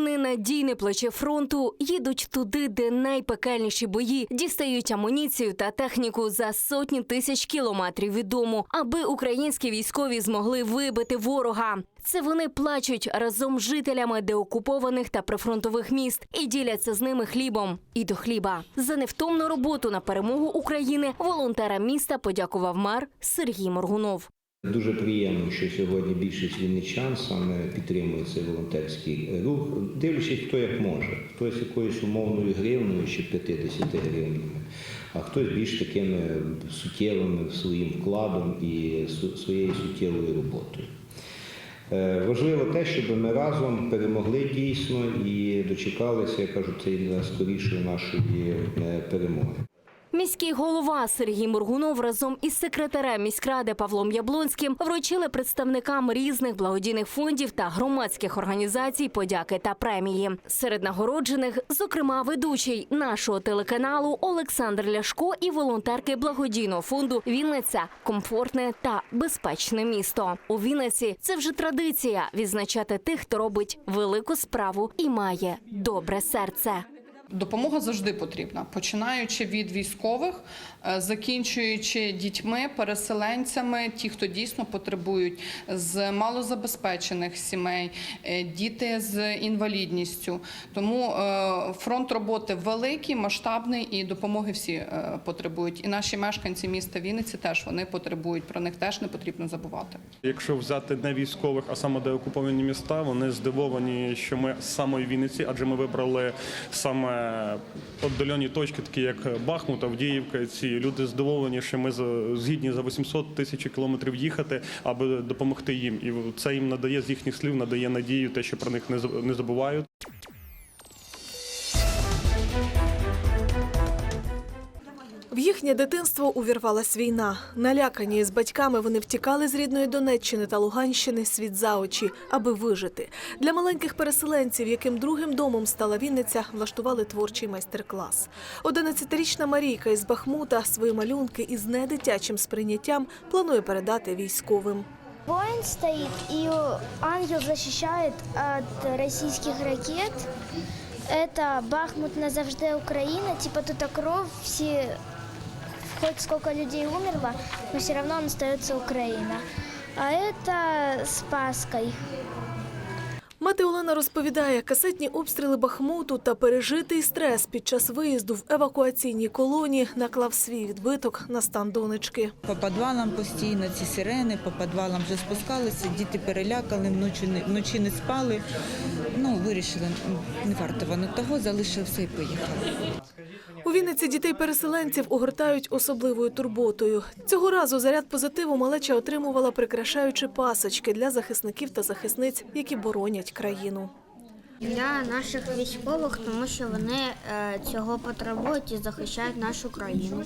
Вони надійне плече фронту, їдуть туди, де найпекельніші бої, дістають амуніцію та техніку за сотні тисяч кілометрів від дому, аби українські військові змогли вибити ворога. Це вони плачуть разом з жителями деокупованих та прифронтових міст і діляться з ними хлібом і до хліба. За невтомну роботу на перемогу України волонтерам міста подякував мер Сергій Моргунов. Дуже приємно, що сьогодні більшість вінничан саме підтримує цей волонтерський рух, дивлячись, хто як може. Хтось якоюсь умовною гривною чи 50 гривнями, а хтось більш такими суттєвими своїм вкладом і своєю суттєвою роботою. Е, Важливо те, щоб ми разом перемогли дійсно і дочекалися, я кажу, цієї скорішої нашої е, перемоги. Міський голова Сергій Моргунов разом із секретарем міськради Павлом Яблонським вручили представникам різних благодійних фондів та громадських організацій подяки та премії. Серед нагороджених, зокрема, ведучий нашого телеканалу Олександр Ляшко і волонтерки благодійного фонду Вінниця комфортне та безпечне місто. У Вінниці це вже традиція відзначати тих, хто робить велику справу і має добре серце. Допомога завжди потрібна, починаючи від військових, е, закінчуючи дітьми, переселенцями, ті, хто дійсно потребують, з малозабезпечених сімей, е, діти з інвалідністю. Тому е, фронт роботи великий, масштабний і допомоги всі потребують. І наші мешканці міста Вінниці теж вони потребують. Про них теж не потрібно забувати. Якщо взяти не військових, а саме деокуповані міста, вони здивовані, що ми з самої Вінниці, адже ми вибрали саме віддалені точки, такі як Бахмут, Авдіївка. Ці люди здивовані, що ми згідні за 800 тисяч кілометрів їхати, аби допомогти їм. І це їм надає з їхніх слів, надає надію, те, що про них не заб- не забувають. В їхнє дитинство увірвалась війна. Налякані з батьками вони втікали з рідної Донеччини та Луганщини світ за очі, аби вижити. Для маленьких переселенців, яким другим домом стала Вінниця, влаштували творчий майстер-клас. 11-річна Марійка із Бахмута свої малюнки із недитячим сприйняттям планує передати військовим. Воин стоит, и ангел защищает от российских ракет. Это Бахмут назавжди Украина. Типа тут кровь, все, хоть сколько людей умерло, но все равно он остается Украина. А это с Паской. Мати Олена розповідає, касетні обстріли Бахмуту та пережитий стрес під час виїзду в евакуаційній колонії наклав свій відбиток на стан донечки. По підвалам постійно ці сирени, по підвалам вже спускалися, діти перелякали, вночі не, вночі не спали. Ну, вирішили, не варто воно того, залишили все і поїхали. У Вінниці дітей-переселенців огортають особливою турботою. Цього разу заряд позитиву малеча отримувала, прикрашаючи пасочки для захисників та захисниць, які боронять країну. Для наших військових, тому що вони е, цього потребують і захищають нашу країну.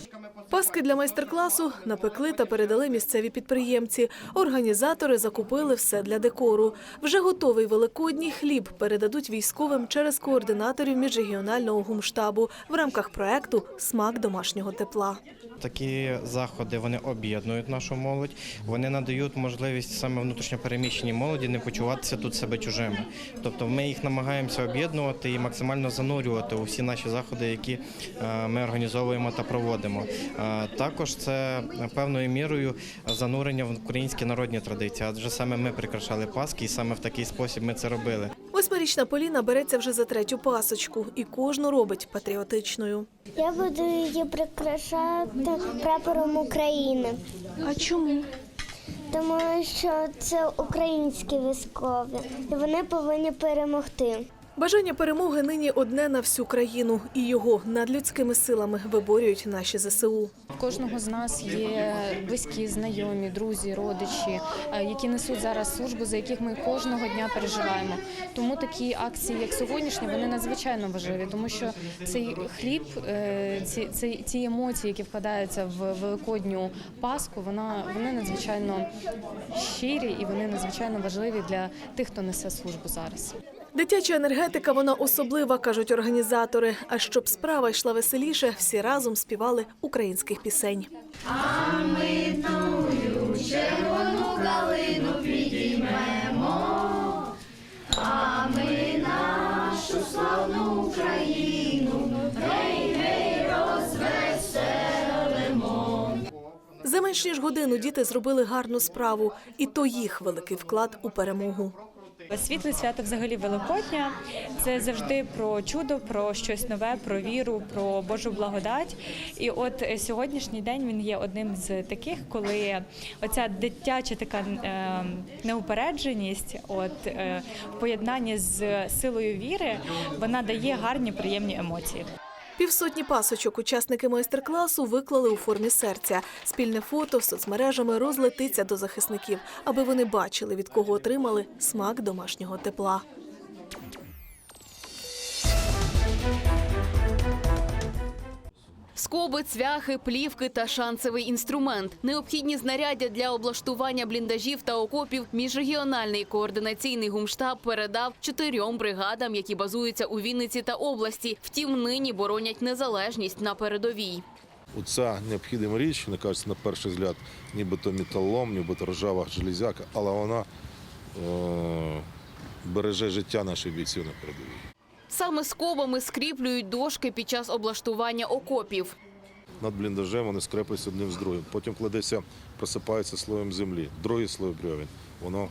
Паски для майстер-класу напекли та передали місцеві підприємці. Організатори закупили все для декору. Вже готовий великодній хліб передадуть військовим через координаторів міжрегіонального гумштабу в рамках проекту Смак домашнього тепла. Такі заходи вони об'єднують нашу молодь. Вони надають можливість саме внутрішньопереміщеній молоді не почуватися тут себе чужими. Тобто ми їх намагаємося об'єднувати і максимально занурювати у всі наші заходи, які е, ми організовуємо та проводимо. Е, Також це певною мірою занурення в українські народні традиції, адже саме ми прикрашали Паски, і саме в такий спосіб ми це робили. Восьмирічна Поліна береться вже за третю пасочку і кожну робить патріотичною. Я буду її прикрашати прапором України. А чому? Тому що це українські військові, і вони повинні перемогти. Бажання перемоги нині одне на всю країну, і його надлюдськими силами виборюють наші ЗСУ. Кожного з нас є близькі, знайомі, друзі, родичі, е, які несуть зараз службу, за яких ми кожного дня переживаємо. Тому такі акції, як сьогоднішні, вони надзвичайно важливі, тому що цей хліб, е, ці, ці, ці емоції, які вкладаються в великодню паску, вона вони надзвичайно щирі і вони надзвичайно важливі для тих, хто несе службу зараз. Дитяча енергетика вона особлива, кажуть організатори. А щоб справа йшла веселіше, всі разом співали українських пісень. А ми тую червону калину підіймемо, а ми нашу славну Україну. Гей, гей, розвеселимо. За менш ніж годину діти зробили гарну справу, і то їх великий вклад у перемогу. Світле свято взагалі Великодня. Це завжди про чудо, про щось нове, про віру, про Божу благодать. І от е, сьогоднішній день він є одним з таких, коли оця дитяча така е, неупередженість, от е, в поєднанні з силою віри, вона дає гарні приємні емоції. Півсотні пасочок учасники майстер-класу виклали у формі серця. Спільне фото з соцмережами розлетиться до захисників, аби вони бачили, від кого отримали смак домашнього тепла. Скоби, цвяхи, плівки та шансовий інструмент. Необхідні знаряддя для облаштування бліндажів та окопів міжрегіональний координаційний гумштаб передав чотирьом бригадам, які базуються у Вінниці та області. Втім, нині боронять незалежність на передовій. Оця необхідна річ, не кажеться на перший взгляд, нібито металолом, нібито ржава железяка, але вона е- береже життя наших бійців на передовій. Саме скобами скріплюють дошки під час облаштування окопів. Над бліндажем вони скрепляться одним з другим. Потім кладеться, просипається слоєм землі. Другий слой брьовін. Воно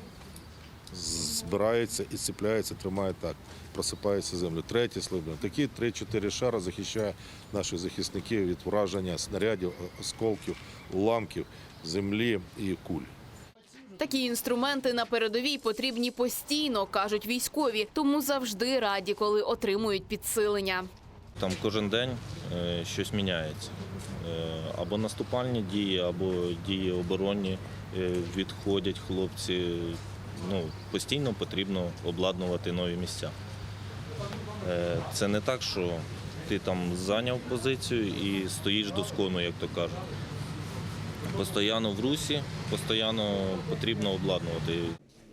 збирається і цепляється, тримає так. Просипається землю. Третій слой брьовін. Такі 3-4 шара захищає наших захисників від враження снарядів, осколків, уламків, землі і куль. Такі інструменти на передовій потрібні постійно, кажуть військові, тому завжди раді, коли отримують підсилення. Там кожен день е, щось міняється. Е, Або наступальні дії, або дії оборонні е, відходять хлопці. Ну, постійно потрібно обладнувати нові місця. Це не так, що ти там зайняв позицію і стоїш доскону, як то кажуть. Постоянно в русі, постійно потрібно обладнувати.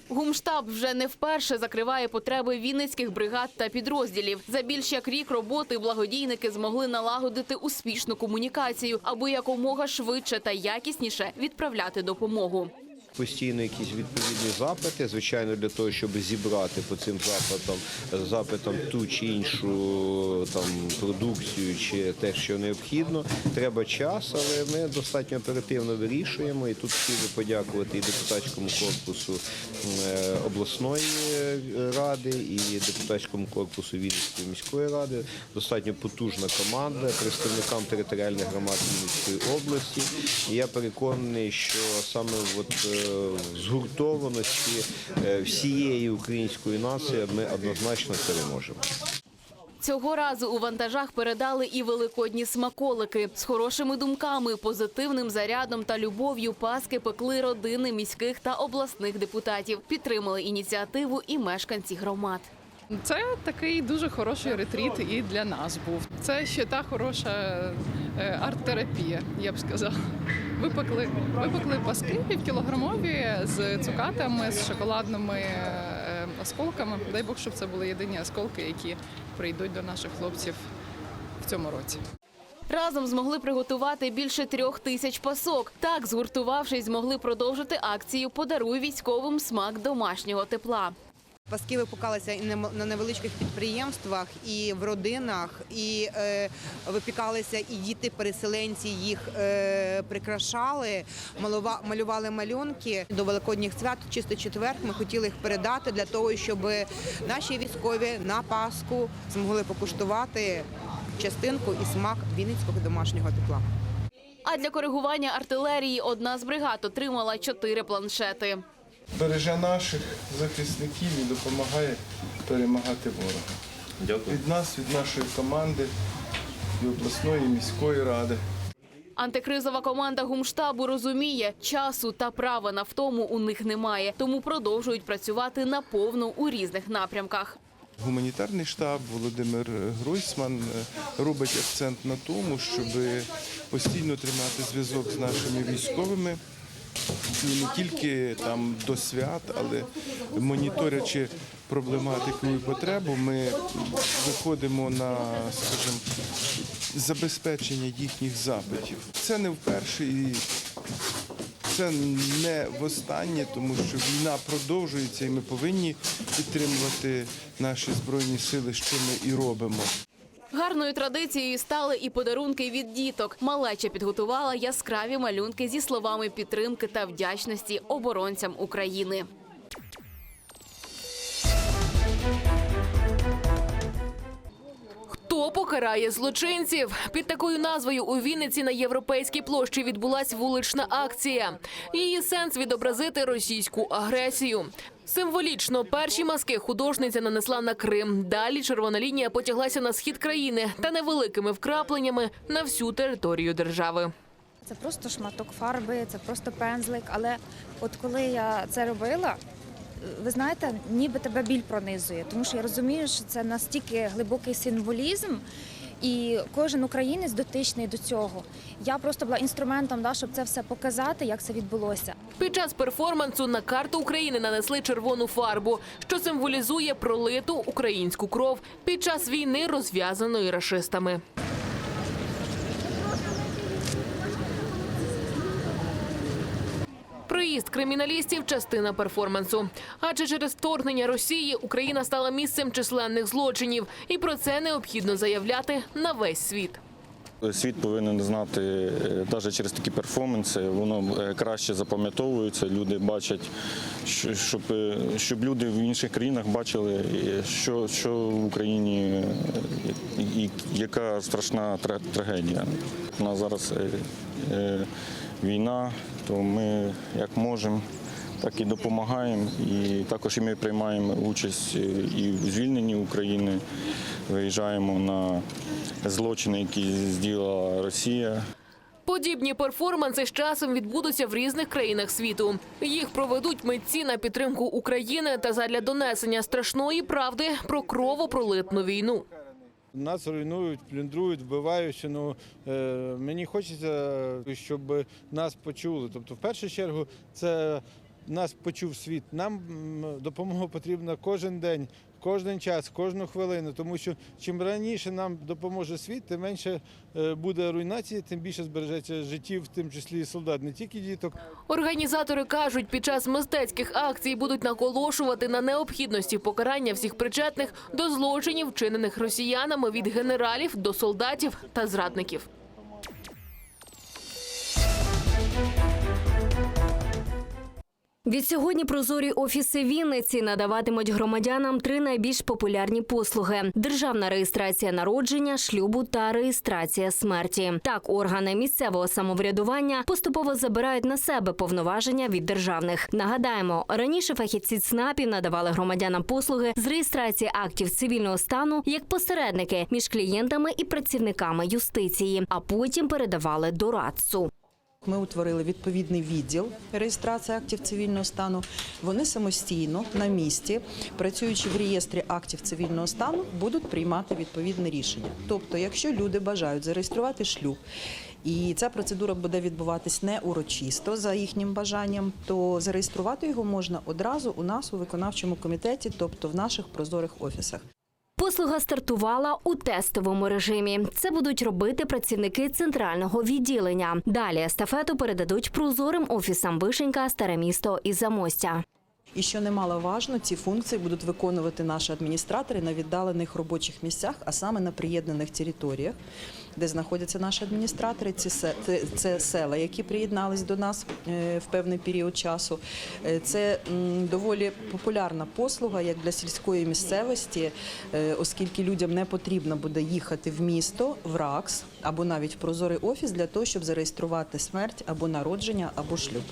Гумштаб вже не вперше закриває потреби вінницьких бригад та підрозділів. За більш як рік роботи благодійники змогли налагодити успішну комунікацію, аби якомога швидше та якісніше відправляти допомогу. Постійно якісь відповідні запити, звичайно, для того, щоб зібрати по цим запитам запитам ту чи іншу там продукцію чи те, що необхідно. Треба час, але ми достатньо оперативно вирішуємо. І тут хотів би подякувати і депутатському корпусу е, обласної е, ради, і депутатському корпусу Вінницької міської ради. Достатньо потужна команда представникам територіальних громад Вінницької області. І я переконаний, що саме от е, згуртованості е, всієї української нації ми однозначно переможемо. Цього разу у вантажах передали і великодні смаколики з хорошими думками, позитивним зарядом та любов'ю. Паски пекли родини міських та обласних депутатів. Підтримали ініціативу і мешканці громад. Це такий дуже хороший ретріт і для нас був. Це ще та хороша е, арт-терапія, я б сказала. Випекли, випекли паски півкілограмові з цукатами, з шоколадними е, осколками. Дай Бог, щоб це були єдині осколки, які прийдуть до наших хлопців в цьому році. Разом змогли приготувати більше трьох тисяч пасок. Так, згуртувавшись, змогли продовжити акцію Подаруй військовим смак домашнього тепла. Паски випікалися і на невеличких підприємствах, і в родинах, і е, випікалися і діти-переселенці їх е, прикрашали, малува, малювали малюнки до великодніх свят, чисто четвер. Ми хотіли їх передати для того, щоб наші військові на Пасху змогли покуштувати частинку і смак вінницького домашнього тепла. А для коригування артилерії одна з бригад отримала чотири планшети. Береже наших захисників і допомагає перемагати ворога. Дякую. Від нас, від нашої команди, і обласної, і міської ради. Антикризова команда гумштабу розуміє, часу та права на втому у них немає, тому продовжують працювати наповну у різних напрямках. Гуманітарний штаб Володимир Гройсман е, робить акцент на тому, щоб постійно тримати зв'язок з нашими військовими. І не тільки там до свят, але моніторячи проблематику і потребу, ми виходимо на, скажімо, забезпечення їхніх запитів. Це не вперше і це не востаннє, тому що війна продовжується, і ми повинні підтримувати наші збройні сили, що ми і робимо. Гарною традицією стали і подарунки від діток. Малеча підготувала яскраві малюнки зі словами підтримки та вдячності оборонцям України. Хто покарає злочинців? Під такою назвою у Вінниці на європейській площі відбулась вулична акція. Її сенс відобразити російську агресію. Символічно перші маски художниця нанесла на Крим. Далі червона лінія потяглася на схід країни та невеликими вкрапленнями на всю територію держави. Це просто шматок фарби, це просто пензлик. Але от коли я це робила, ви знаєте, ніби тебе біль пронизує, тому що я розумію, що це настільки глибокий символізм, і кожен українець дотичний до цього. Я просто була інструментом, да, щоб це все показати, як це відбулося. Під час перформансу на карту України нанесли червону фарбу, що символізує пролиту українську кров під час війни, розв'язаної рашистами. Приїзд криміналістів частина перформансу. Адже через вторгнення Росії Україна стала місцем численних злочинів, і про це необхідно заявляти на весь світ. Світ повинен знати, навіть через такі перформанси, воно е, краще запам'ятовується. Люди бачать, що- щоб, е, щоб люди в інших країнах бачили, е, що, що в Україні е, і яка страшна трагедія. У нас зараз е, е, війна, то ми як можемо. Так і допомагаємо, і також і ми приймаємо участь е, і в звільненні України. Виїжджаємо на злочини, які зділа Росія. Подібні перформанси з часом відбудуться в різних країнах світу. Їх проведуть митці на підтримку України та задля донесення страшної правди про кровопролитну війну. Нас руйнують, плюндрують, вбивають. Ну е, мені хочеться, щоб нас почули. Тобто, в першу чергу, це нас почув світ. Нам допомога потрібна кожен день, кожен час, кожну хвилину. Тому що чим раніше нам допоможе світ, тим менше е, буде руйнації, тим більше збережеться життів, в тому числі і солдат, не тільки діток. Організатори кажуть, під час мистецьких акцій будуть наголошувати на необхідності покарання всіх причетних до злочинів, вчинених росіянами від генералів до солдатів та зрадників. Відсьогодні прозорі офіси Вінниці надаватимуть громадянам три найбільш популярні послуги: державна реєстрація народження, шлюбу та реєстрація смерті. Так, органи місцевого самоврядування поступово забирають на себе повноваження від державних. Нагадаємо, раніше фахівці ЦНАПів надавали громадянам послуги з реєстрації актів цивільного стану як посередники між клієнтами і працівниками юстиції, а потім передавали дорадцу. Ми утворили відповідний відділ реєстрації актів цивільного стану. Вони самостійно на місці, працюючи в реєстрі актів цивільного стану, будуть приймати відповідне рішення. Тобто, якщо люди бажають зареєструвати шлюб. І ця процедура буде відбуватись не урочисто за їхнім бажанням, то зареєструвати його можна одразу у нас у виконавчому комітеті, тобто в наших прозорих офісах. Послуга стартувала у тестовому режимі. Це будуть робити працівники центрального відділення. Далі естафету передадуть прозорим офісам Вишенька, Старе місто і Замостя. І що немаловажно, ці функції будуть виконувати наші адміністратори на віддалених робочих місцях, а саме на приєднаних територіях, де знаходяться наші адміністратори. Це, села, які приєднались до нас е, в певний період часу. Е, Це доволі популярна послуга як для сільської місцевості, е, оскільки людям не потрібно буде їхати в місто, в РАКС або навіть в прозорий офіс для того, щоб зареєструвати смерть або народження, або шлюб.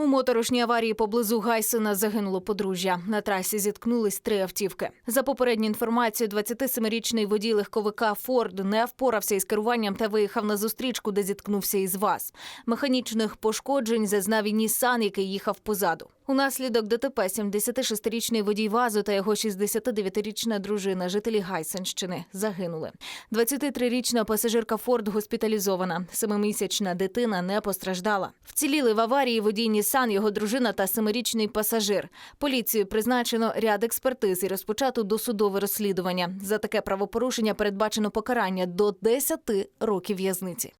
У моторошній аварії поблизу Гайсина загинуло подружжя. На трасі зіткнулись три автівки. За попередню інформацію, 27-річний водій легковика Форд не впорався із керуванням та виїхав на зустрічку, де зіткнувся із ВАЗ. Механічних пошкоджень зазнав і Нісан, який їхав позаду. Унаслідок ДТП 76-річний водій ВАЗу та його 69-річна дружина, жителі Гайсенщини, загинули. 23-річна пасажирка Форд госпіталізована. Семимісячна дитина не постраждала. Вціліли в аварії водій Нісан, його дружина та семирічний пасажир. Поліцію призначено ряд експертиз і розпочато досудове розслідування. За таке правопорушення передбачено покарання до 10 років в'язниці.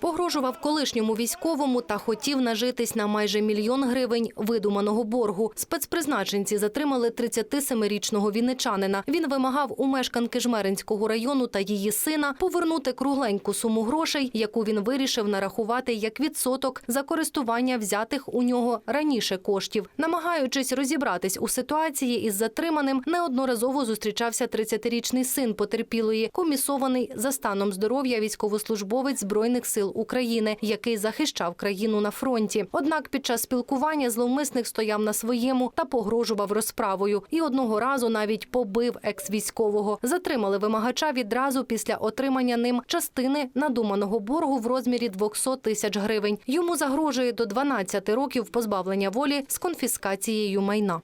Погрожував колишньому військовому та хотів нажитись на майже мільйон гривень видуманого боргу. Спецпризначенці затримали 37-річного вінничанина. Він вимагав у мешканки Жмеринського району та її сина повернути кругленьку суму грошей, яку він вирішив нарахувати як відсоток за користування взятих у нього раніше коштів. Намагаючись розібратись у ситуації із затриманим, неодноразово зустрічався 30-річний син потерпілої, комісований за станом здоров'я військовослужбовець збройних сил України, який захищав країну на фронті. Однак під час спілкування зловмисник стояв на своєму та погрожував розправою. І одного разу навіть побив екс-військового. Затримали вимагача відразу після отримання ним частини надуманого боргу в розмірі 200 тисяч гривень. Йому загрожує до 12 років позбавлення волі з конфіскацією майна.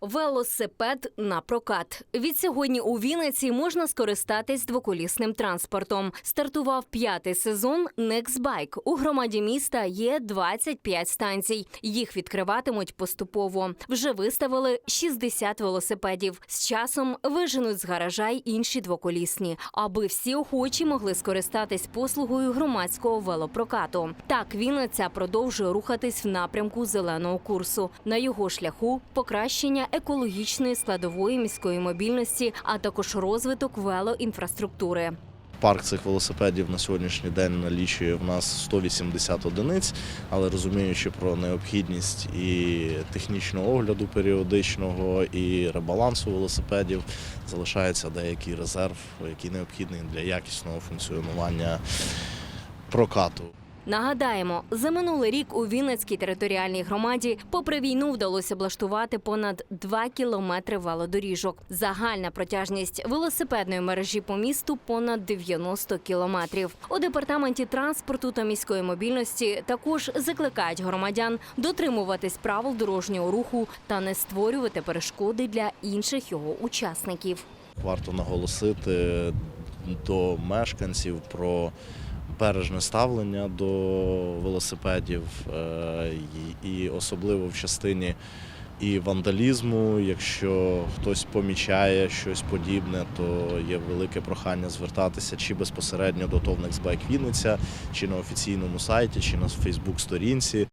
Велосипед на прокат. Від сьогодні у Вінниці можна скористатись двоколісним транспортом. Стартував п'ятий сезон Nextbike. У громаді міста є 25 станцій. Їх відкриватимуть поступово. Вже виставили 60 велосипедів. З часом виженуть з гаража й інші двоколісні, аби всі охочі могли скористатись послугою громадського велопрокату. Так Вінниця продовжує рухатись в напрямку зеленого курсу. На його шляху покращення екологічної складової міської мобільності, а також розвиток велоінфраструктури. Парк цих велосипедів на сьогоднішній день налічує в нас 180 одиниць, але розуміючи про необхідність і технічного огляду періодичного, і ребалансу велосипедів, залишається деякий резерв, який необхідний для якісного функціонування прокату. Нагадаємо, за минулий рік у Вінницькій територіальній громаді, попри війну, вдалося облаштувати понад 2 кілометри велодоріжок. Загальна протяжність велосипедної мережі по місту понад 90 кілометрів. У департаменті транспорту та міської мобільності також закликають громадян дотримуватись правил дорожнього руху та не створювати перешкоди для інших його учасників. Варто наголосити до мешканців про бережне ставлення до велосипедів е, і- особливо в частині і вандалізму. Якщо хтось помічає щось подібне, то є велике прохання звертатися чи безпосередньо до ТОВ Байк Вінниця, чи на офіційному сайті, чи на Фейсбук-сторінці.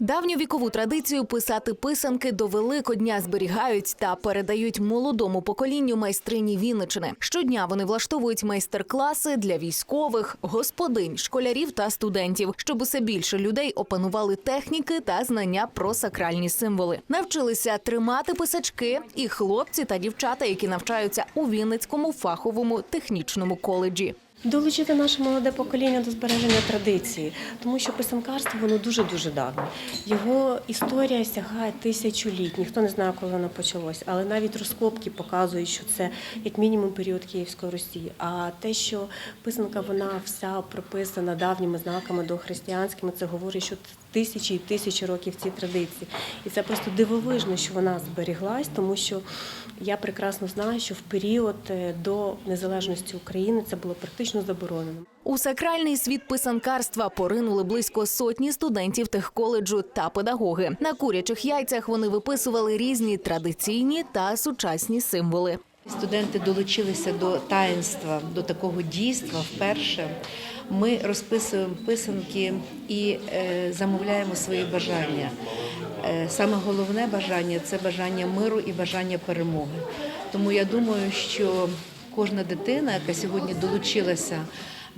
Давню вікову традицію писати писанки до Великодня зберігають та передають молодому поколінню майстрині Вінничини. Щодня вони влаштовують майстер-класи для військових, господинь, школярів та студентів, щоб усе більше людей опанували техніки та знання про сакральні символи. Навчилися тримати писачки і хлопці та дівчата, які навчаються у Вінницькому фаховому технічному коледжі. Долучити наше молоде покоління до збереження традиції, тому що писанкарство воно дуже дуже давнє. Його історія сягає тисячоліть. Ніхто не знає, коли воно почалось, але навіть розкопки показують, що це як мінімум період Київської Русі. А те, що писанка вона вся прописана давніми знаками дохристиянськими, це говорить, що тисячі і тисячі років ці традиції. І це просто дивовижно, що вона зберіглась, тому що я прекрасно знаю, що в період е, до незалежності України це було практично заборонено. У сакральний світ писанкарства поринули близько сотні студентів техколеджу та педагоги. На курячих яйцях вони виписували різні традиційні та сучасні символи. Студенти долучилися до таїнства, до такого дійства вперше. Ми розписуємо писанки і е, замовляємо свої бажання. Е, саме головне бажання це бажання миру і бажання перемоги. Тому я думаю, що кожна дитина, яка сьогодні долучилася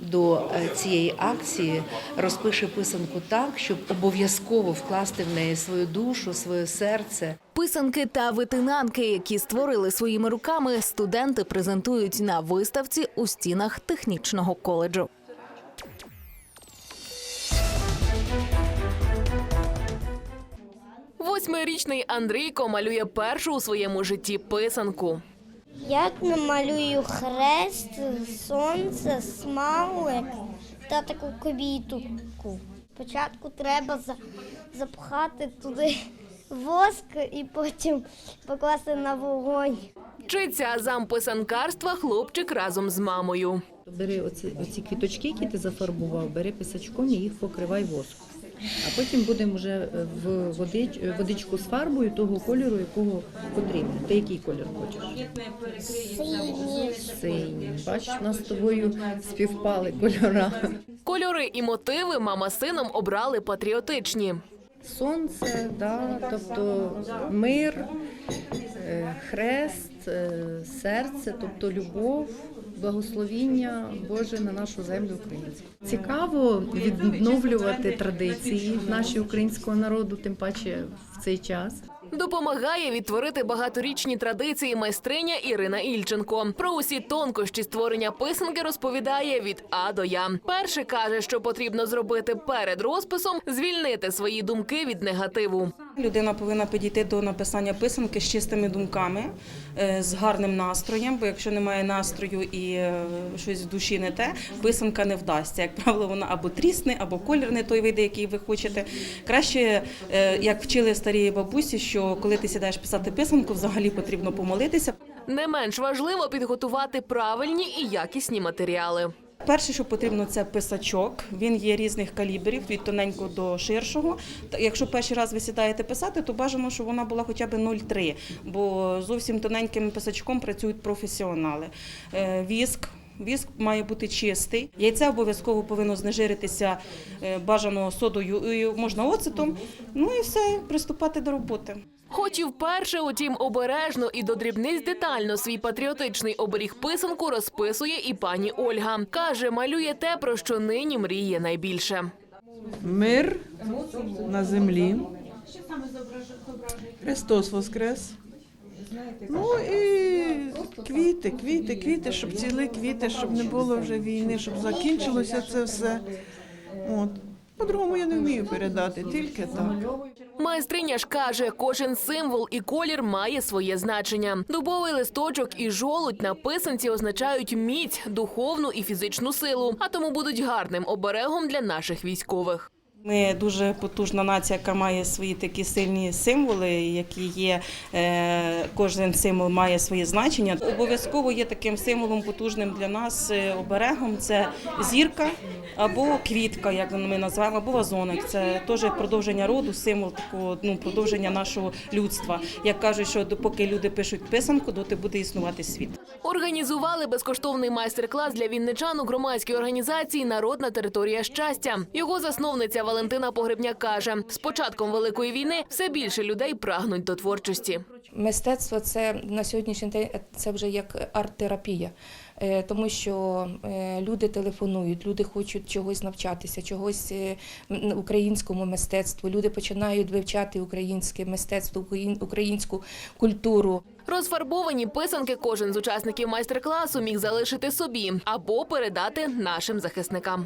до е, цієї акції, розпише писанку так, щоб обов'язково вкласти в неї свою душу, своє серце. Писанки та витинанки, які створили своїми руками, студенти презентують на виставці у стінах технічного коледжу. Восьмирічний Андрійко малює першу у своєму житті писанку. Я намалюю хрест, сонце, смайлик та таку квітку. Спочатку треба за- запхати туди воск і потім покласти на вогонь. Вчиться азам писанкарства хлопчик разом з мамою. Бери оці, оці квіточки, які ти зафарбував, бери писачком і їх покривай воском. А потім будемо вже в водич, водичку з фарбою того кольору, якого потрібно. Ти який колір хочеш? Синій. Бачиш, нас з тобою співпали кольора. Кольори і мотиви мама з сином обрали патріотичні. Сонце, да, тобто мир, е, хрест, е, серце, тобто любов, благословіння Боже на нашу землю українську. Цікаво відновлювати традиції нашого українського народу, тим паче в цей час. Допомагає відтворити багаторічні традиції майстриня Ірина Ільченко. Про усі тонкощі створення писанки розповідає від А до Я. Перше каже, що потрібно зробити перед розписом звільнити свої думки від негативу. Людина повинна підійти до написання писанки з чистими думками, е, з гарним настроєм, бо якщо немає настрою і е, щось в душі не те, писанка не вдасться. Як правило, вона або трісне, або колір не той вийде, який ви хочете. Краще, е, як вчили старі бабусі, що коли ти сідаєш писати писанку, взагалі потрібно помолитися. Не менш важливо підготувати правильні і якісні матеріали. Перше, що потрібно, це писачок. Він є різних калібрів, від тоненького до ширшого. Якщо перший раз ви сідаєте писати, то бажано, щоб вона була хоча б 0,3, бо зовсім тоненьким писачком працюють професіонали. Е, Віск. Віск має бути чистий. Яйце обов'язково повинно знежиритися е, бажано содою, і можна оцетом. Ну і все, приступати до роботи. Хоч і вперше, утім, обережно і до дрібниць детально свій патріотичний оберіг писанку розписує і пані Ольга. Каже, малює те, про що нині мріє найбільше. Мир на землі. Христос Воскрес. Ну і квіти, квіти, квіти, щоб ціли квіти, щоб не було вже війни, щоб закінчилося це все. От. По-другому я не вмію передати, тільки так. Майстриня ж каже, кожен символ і колір має своє значення. Дубовий листочок і жолудь на писанці означають міць, духовну і фізичну силу, а тому будуть гарним оберегом для наших військових. Ми дуже потужна нація, яка має свої такі сильні символи, які є. Е, кожен символ має своє значення. Обов'язково є таким символом потужним для нас е, оберегом. Це зірка або квітка, як ми називаємо, або вазоник. Це теж продовження роду, символ такого ну продовження нашого людства. Як кажуть, що допоки люди пишуть писанку, доти буде існувати світ. Організували безкоштовний майстер-клас для вінничан у громадській організації Народна територія щастя. Його засновниця Валентина Погребняк каже: з початком великої війни все більше людей прагнуть до творчості. Мистецтво це на сьогоднішній день це вже як арт-терапія, Е, тому що е, люди телефонують, люди хочуть чогось навчатися, чогось е, українському мистецтву. Люди починають вивчати українське мистецтво, українську культуру. Розфарбовані писанки кожен з учасників майстер-класу міг залишити собі або передати нашим захисникам.